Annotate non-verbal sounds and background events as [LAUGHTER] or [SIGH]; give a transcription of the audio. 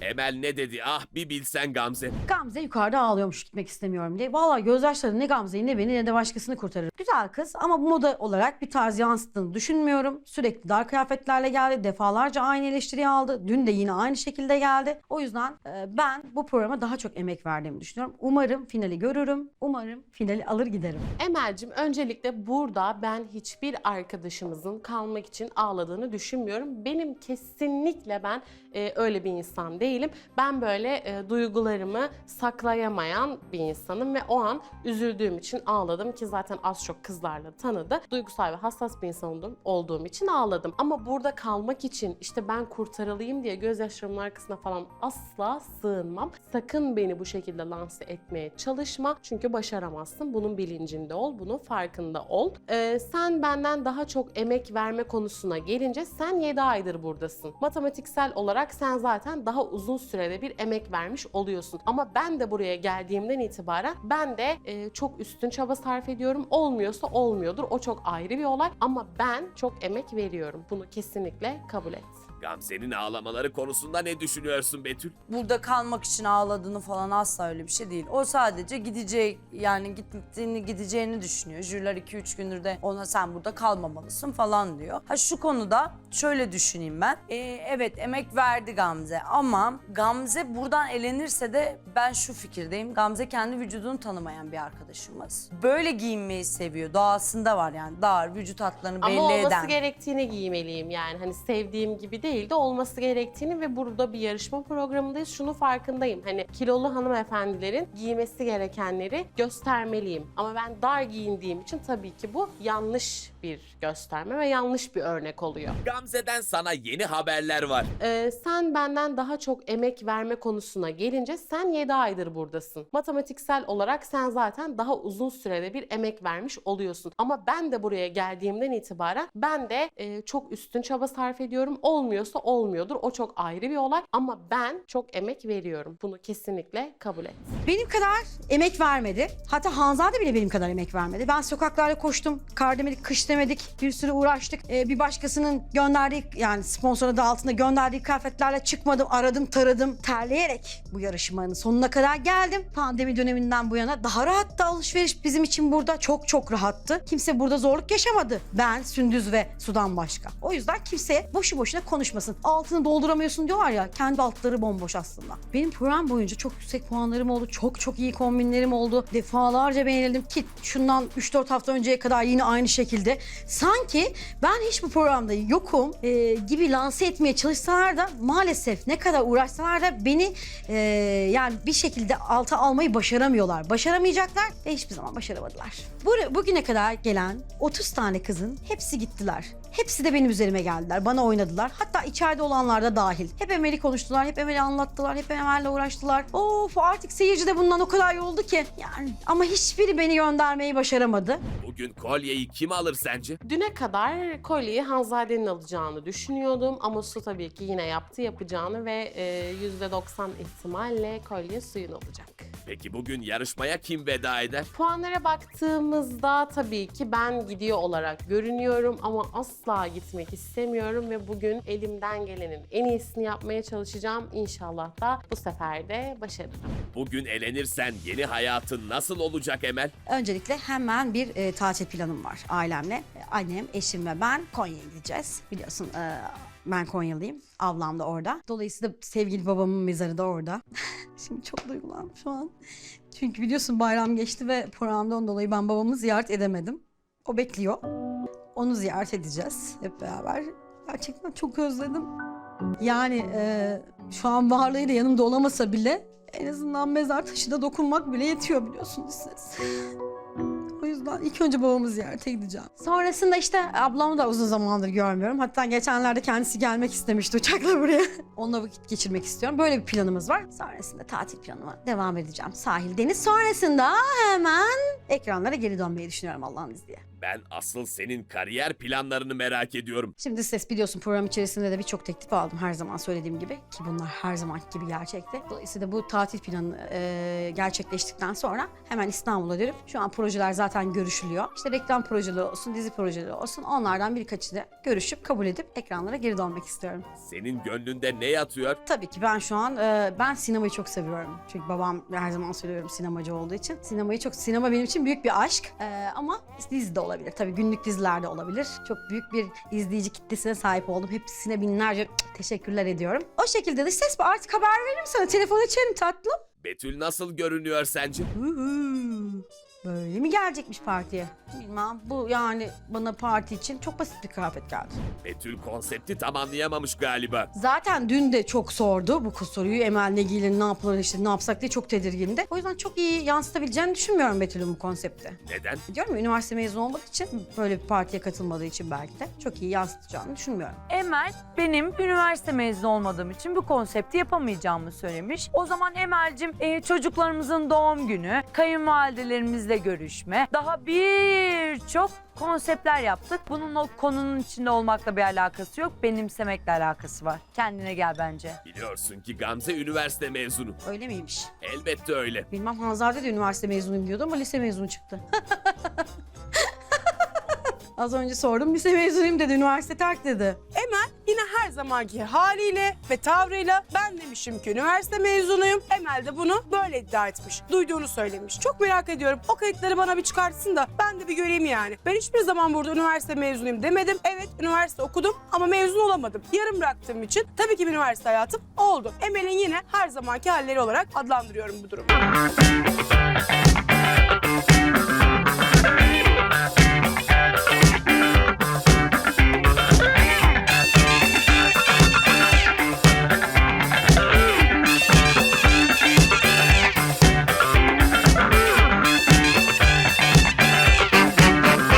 Emel ne dedi ah bir bilsen Gamze. Gamze yukarıda ağlıyormuş gitmek istemiyorum diye. Vallahi gözyaşları ne Gamze'yi ne beni ne de başkasını kurtarır. Güzel kız ama bu moda olarak bir tarz yansıttığını düşünmüyorum. Sürekli dar kıyafetlerle geldi. Defalarca aynı eleştiriyi aldı. Dün de yine aynı şekilde geldi. O yüzden e, ben bu programa daha çok emek verdiğimi düşünüyorum. Umarım finali görürüm. Umarım finali alır giderim. Emel'cim öncelikle burada ben hiçbir arkadaşımızın kalmak için ağladığını düşünmüyorum. Benim kesinlikle ben e, öyle bir insan değilim. Ben böyle e, duygularımı saklayamayan bir insanım ve o an üzüldüğüm için ağladım ki zaten az çok kızlarla tanıdı. Duygusal ve hassas bir insan olduğum, olduğum için ağladım. Ama burada kalmak için işte ben kurtarılayım diye gözyaşlarımın arkasına falan asla sığınmam. Sakın beni bu şekilde lanse etmeye çalışma. Çünkü başaramazsın. Bunun bilincinde ol, bunun farkında ol. Ee, sen benden daha çok emek verme konusuna gelince sen 7 aydır buradasın. Matematiksel olarak sen zaten daha uzun sürede bir emek vermiş oluyorsun. Ama ben de buraya geldiğimden itibaren ben de e, çok üstün çaba sarf ediyorum. Olmuyorsa olmuyordur. O çok ayrı bir olay. Ama ben çok emek veriyorum. Bunu kesinlikle kabul et. Gamze'nin ağlamaları konusunda ne düşünüyorsun Betül? burada kalmak için ağladığını falan asla öyle bir şey değil. O sadece gidecek yani gittiğini gideceğini düşünüyor. Jüriler 2-3 gündür de ona sen burada kalmamalısın falan diyor. Ha şu konuda şöyle düşüneyim ben. Ee, evet emek verdi Gamze ama Gamze buradan elenirse de ben şu fikirdeyim. Gamze kendi vücudunu tanımayan bir arkadaşımız. Böyle giyinmeyi seviyor. Doğasında var yani dar vücut hatlarını belli Ama olması eden. gerektiğini giymeliyim yani. Hani sevdiğim gibi değil de olması gerektiğini ve burada bir yarışma programındayız. Şunu farkındayım. Hani kilolu hanımefendilerin giymesi gerekenleri göstermeliyim. Ama ben dar giyindiğim için tabii ki bu yanlış bir gösterme ve yanlış bir örnek oluyor. Gamze'den sana yeni haberler var. Ee, sen benden daha çok emek verme konusuna gelince sen 7 aydır buradasın. Matematiksel olarak sen zaten daha uzun sürede bir emek vermiş oluyorsun. Ama ben de buraya geldiğimden itibaren ben de e, çok üstün çaba sarf ediyorum. Olmuyorsa olmuyordur. O çok ayrı bir olay. Ama ben çok emek veriyorum. Bunu kesinlikle kabul et. Benim kadar emek vermedi. Hatta Hanzade bile benim kadar emek vermedi. Ben sokaklarda koştum. Kar demedik, kış demedik. Bir sürü uğraştık. Ee, bir başkasının gönderdiği yani sponsor adı altında gönderdiği kıyafetlerle çıkmadım. Aradım, taradım. Terleyerek bu yarışmanın sonuna kadar geldim. Pandemi döneminden bu yana daha rahattı alışveriş bizim için burada. Çok çok rahattı. Kimse burada zorluk yaşamadı. Ben, Sündüz ve Sudan başka. O yüzden kimseye boşu boşuna konuşmasın. Altını dolduramıyorsun diyorlar ya. Kendi altları bomboş aslında. Benim program boyunca çok yüksek puanlarım oldu. Çok çok iyi kombinlerim oldu. Defalarca beğenildim ki şundan 3-4 hafta önceye kadar yine aynı şekilde. Sanki ben hiç bu programda yokum e, gibi lanse etmeye çalışsalar da maalesef ne kadar uğraşsalar da beni e, yani bir şekilde alta almayı başaramıyorlar. Başaramayacaklar ve hiçbir zaman başaramadılar. Bu, bugüne kadar gelen 30 tane kızın hepsi gittiler. Hepsi de benim üzerime geldiler. Bana oynadılar. Hatta içeride olanlar da dahil. Hep Emel'i konuştular. Hep Emel'i anlattılar. Hep Emel'le uğraştılar. Of artık seyirci de bundan o kadar yoruldu ki. Yani ama hiçbiri beni göndermeyi başaramadı. Bugün kolyeyi kim alır sence? Düne kadar kolyeyi Hanzade'nin alacağını düşünüyordum ama Su tabii ki yine yaptı yapacağını ve e, %90 ihtimalle kolye suyun olacak. Peki bugün yarışmaya kim veda eder? Puanlara baktığımızda tabii ki ben gidiyor olarak görünüyorum ama asla gitmek istemiyorum ve bugün elimden gelenin en iyisini yapmaya çalışacağım. İnşallah da bu sefer de başarırım. Bugün elenirsen yeni hayatın nasıl olacak Emel? Öncelikle hemen bir e, tatil planım var ailemle. E, Annem, eşim ve ben Konya'ya gideceğiz. Biliyorsun e, ben Konyalıyım. Ablam da orada. Dolayısıyla sevgili babamın mezarı da orada. [LAUGHS] Şimdi çok duygulandım şu an. Çünkü biliyorsun bayram geçti ve programdan dolayı ben babamı ziyaret edemedim. O bekliyor. Onu ziyaret edeceğiz hep beraber. Gerçekten çok özledim. Yani e, şu an varlığıyla yanımda olamasa bile en azından mezar taşına dokunmak bile yetiyor biliyorsunuz siz. O yüzden ilk önce babamı ziyarete gideceğim. Sonrasında işte ablamı da uzun zamandır görmüyorum. Hatta geçenlerde kendisi gelmek istemişti uçakla buraya. [LAUGHS] Onunla vakit geçirmek istiyorum. Böyle bir planımız var. Sonrasında tatil planıma devam edeceğim. Sahil, deniz. Sonrasında hemen ekranlara geri dönmeyi düşünüyorum Allah'ın izniyle. Ben asıl senin kariyer planlarını merak ediyorum. Şimdi ses biliyorsun program içerisinde de birçok teklif aldım her zaman söylediğim gibi ki bunlar her zaman gibi gerçekte. Dolayısıyla bu tatil planı e, gerçekleştikten sonra hemen İstanbul'a dönüp şu an projeler zaten görüşülüyor. İşte reklam projeleri olsun, dizi projeleri olsun onlardan birkaçı da görüşüp kabul edip ekranlara geri dönmek istiyorum. Senin gönlünde ne yatıyor? Tabii ki ben şu an e, ben sinemayı çok seviyorum. Çünkü babam her zaman söylüyorum sinemacı olduğu için. Sinemayı çok sinema benim için büyük bir aşk. E, ama dizi de olabilir. Tabii günlük diziler de olabilir. Çok büyük bir izleyici kitlesine sahip oldum. Hepsine binlerce teşekkürler ediyorum. O şekilde de ses artık haber veririm sana. Telefon açarım tatlım. Betül nasıl görünüyor sence? Huhu. Böyle mi gelecekmiş partiye? Bilmem. Bu yani bana parti için çok basit bir kıyafet geldi. Betül konsepti tamamlayamamış galiba. Zaten dün de çok sordu bu soruyu. Emel ne giyilir, ne yapılır işte ne yapsak diye çok tedirgindi. O yüzden çok iyi yansıtabileceğini düşünmüyorum Betül'ün bu konsepti. Neden? Diyorum ya üniversite mezunu olmadığı için böyle bir partiye katılmadığı için belki de çok iyi yansıtacağını düşünmüyorum. Emel benim üniversite mezunu olmadığım için bu konsepti yapamayacağımı söylemiş. O zaman Emel'cim e, çocuklarımızın doğum günü, kayınvalidelerimizle görüşme, daha birçok konseptler yaptık. Bunun o konunun içinde olmakla bir alakası yok. Benimsemekle alakası var. Kendine gel bence. Biliyorsun ki Gamze üniversite mezunu. Öyle miymiş? Elbette öyle. Bilmem Hanzade de üniversite mezunuyum diyordu ama lise mezunu çıktı. [LAUGHS] Az önce sordum lise mezunuyum dedi, üniversite terk dedi. Emel yine her zamanki haliyle ve tavrıyla ben demişim ki üniversite mezunuyum. Emel de bunu böyle iddia etmiş. Duyduğunu söylemiş. Çok merak ediyorum. O kayıtları bana bir çıkartsın da ben de bir göreyim yani. Ben hiçbir zaman burada üniversite mezunuyum demedim. Evet üniversite okudum ama mezun olamadım. Yarım bıraktığım için tabii ki bir üniversite hayatım oldu. Emel'in yine her zamanki halleri olarak adlandırıyorum bu durumu.